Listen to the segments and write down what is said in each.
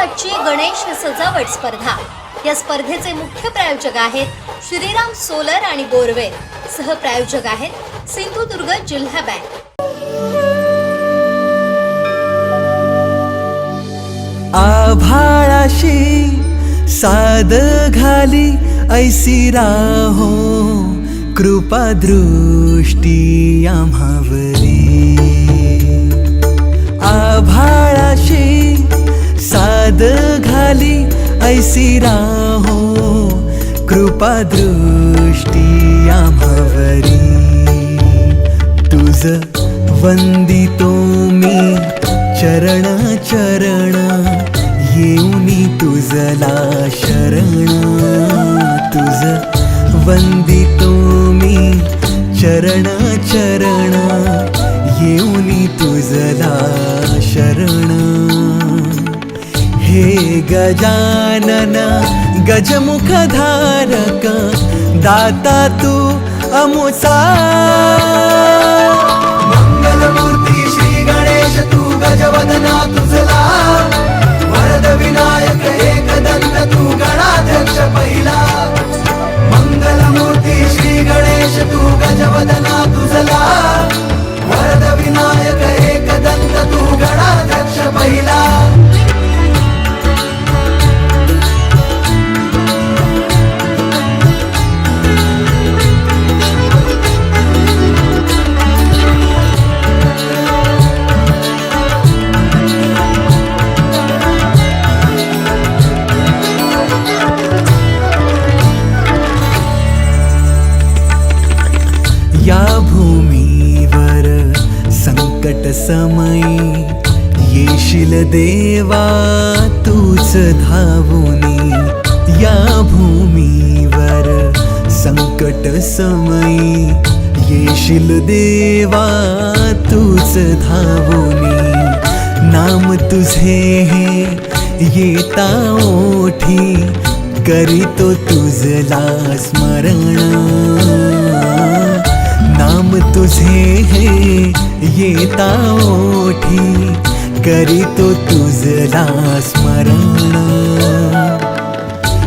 सातची गणेश सजावट स्पर्धा. या स्पर्धेचे मुख्य प्रायोजक आहेत श्रीराम सोलर आणि बोरवेल सहप्रायोजक आहेत सिंधुदुर्ग जिल्हा बँक. आभाळाशी साद घाली ऐसी राहो कृपा दृष्टी आम्हावरी. आभाळाशी घाली ऐसी राहो कृपा दृष्टी आम्हावरी तुझ वंदितो मी चरण चरण येऊनी तुझला शरण। तुझ वंदितो मी चरण चरण येऊनी तुझला शरण। हे गजानन गजमुखधारक दाता तू अमुसा। मंगलमूर्ती श्री गणेश तू गजवदना तुझला। वरद विनायक एकदंत तू गणाध्यक्ष पहिला। मंगलमूर्ती श्री गणेश तू गजवदना तुझला। वरद विनायक एकदंत तू गणाध्यक्ष पहिला। या भूमीवर संकट समयी येशील देवा तूच धावूनी. या भूमीवर संकट समयी येशील देवा तूच धावूनी. नाम तुझे हे येता ओठी करीतो तुझला स्मरण. तुझे हे येता ओठी करीतो तुझला स्मरण।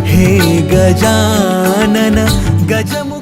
हे गजानन गजम